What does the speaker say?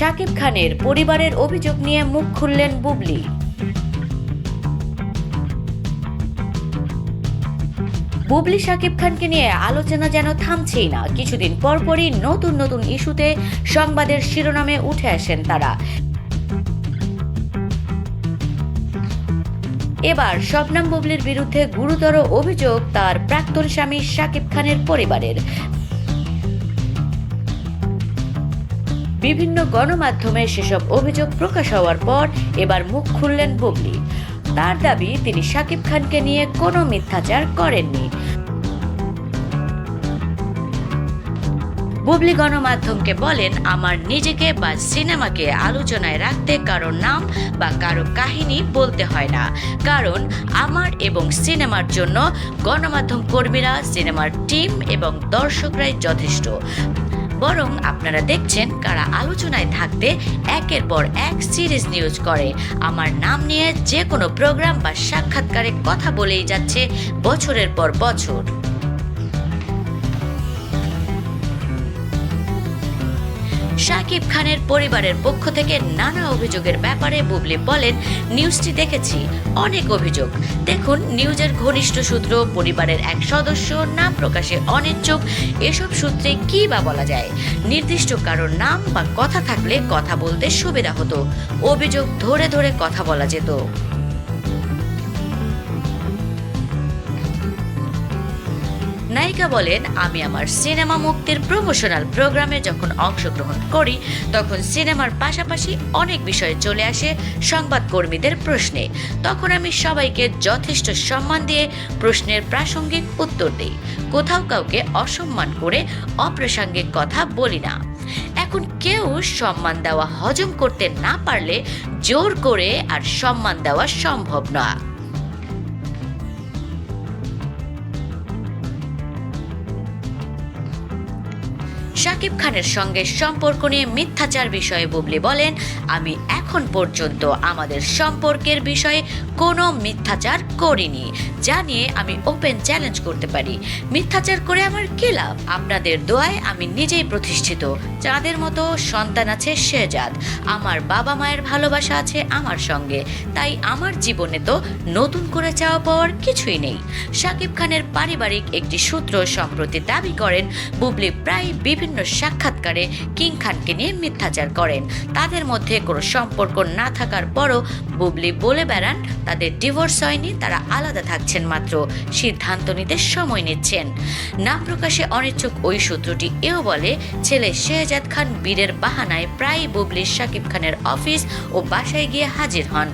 শাকিব খানের পরিবারের অভিযোগ নিয়ে মুখ খুললেন বুবলি। বুবলি শাকিব খানকে নিয়ে আলোচনা যেন থামছেই না। কিছুদিন পরপরই নতুন নতুন ইস্যুতে সংবাদের শিরোনামে উঠে আসেন তারা। এবার শবনাম বুবলির বিরুদ্ধে গুরুতর অভিযোগ তার প্রাক্তন স্বামী শাকিব খানের পরিবারের। বিভিন্ন গণমাধ্যমে সেসব অভিযোগ প্রকাশ হওয়ার পর এবার মুখ খুললেন বুবলি। তার দাবি, তিনি শাকিব খানকে নিয়ে কোনো মিথ্যাচার করেননি। বুবলি গণমাধ্যমকে বলেন, আমার নিজেকে বা সিনেমাকে আলোচনায় রাখতে কারও নাম বা কারও কাহিনী বলতে হয় না। কারণ আমার এবং সিনেমার জন্য গণমাধ্যম কর্মীরা, সিনেমার টিম এবং দর্শকরাই যথেষ্ট। বরং আপনারা দেখছেন কারা আলোচনায় থাকতে একের পর এক সিরিজ নিউজ করে। আমার নাম নিয়ে যে কোনো প্রোগ্রাম বা সাক্ষাৎকারে কথা বলেই যাচ্ছে বছরের পর বছর। শাকিব খানের পরিবারের পক্ষ থেকে নানা অভিযোগের ব্যাপারে বুবলি বলেন, নিউজটি দেখেছি, অনেক অভিযোগ। দেখুন, নিউজের ঘনিষ্ঠ সূত্র, পরিবারের এক সদস্য, নাম প্রকাশে অনিচ্ছুক। এসব সূত্রে কি বা বলা যায়? নির্দিষ্ট কারোর নাম বা কথা থাকলে কথা বলতে সুবিধা হতো। অভিযোগ ধরে ধরে কথা বলা যেত। নায়িকা বলেন, আমি আমার সিনেমা মুক্তির প্রমোশনাল প্রোগ্রামে যখন অংশগ্রহণ করি, তখন সিনেমার পাশাপাশি অনেক বিষয়ে চলে আসে সংবাদকর্মীদের প্রশ্নে। তখন আমি সবাইকে যথেষ্ট সম্মান দিয়ে প্রশ্নের প্রাসঙ্গিক উত্তর দিই। কোথাও কাউকে অসম্মান করে অপ্রাসঙ্গিক কথা বলি না। এখন কেউ সম্মান দেওয়া হজম করতে না পারলে জোর করে আর সম্মান দেওয়া সম্ভব না শাকিব খানের সঙ্গে সম্পর্ক নিয়ে মিথ্যাচার বিষয়ে বুবলি বলেন আমি এখন পর্যন্ত আমাদের সম্পর্কের বিষয়ে কোনো মিথ্যাচার করিনি। যা নিয়ে আমি ওপেন চ্যালেঞ্জ করতে পারি। মিথ্যাচার করে আমার কি লাভ? আপনাদের দোয়ায় আমি নিজেই প্রতিষ্ঠিত। চাঁদের মতো সন্তান আছে শেজাদ আমার বাবা মায়ের ভালোবাসা আছে আমার সঙ্গে। তাই আমার জীবনে তো নতুন করে চাওয়া পাওয়ার কিছুই নেই। শাকিব খানের পারিবারিক একটি সূত্র সম্প্রতি দাবি করেন, বুবলি প্রায় বিভিন্ন সাক্ষাৎকারে কিং খানকে নিয়ে মিথ্যাচার করেন। তাদের মধ্যে কোনো সম্পর্ক না থাকার পরও বুবলি বলে বেড়ান, তাদের ডিভোর্স হয়নি, তারা আলাদা থাকছেন মাত্র, সিদ্ধান্ত নিতে সময় নিচ্ছেন। নাম প্রকাশে অনিচ্ছুক ওই সূত্রটি এও বলে, ছেলে শেহজাদ খান বীরের বাহানায় প্রায় বুবলি শাকিব খানের অফিস ও বাসায় গিয়ে হাজির হন।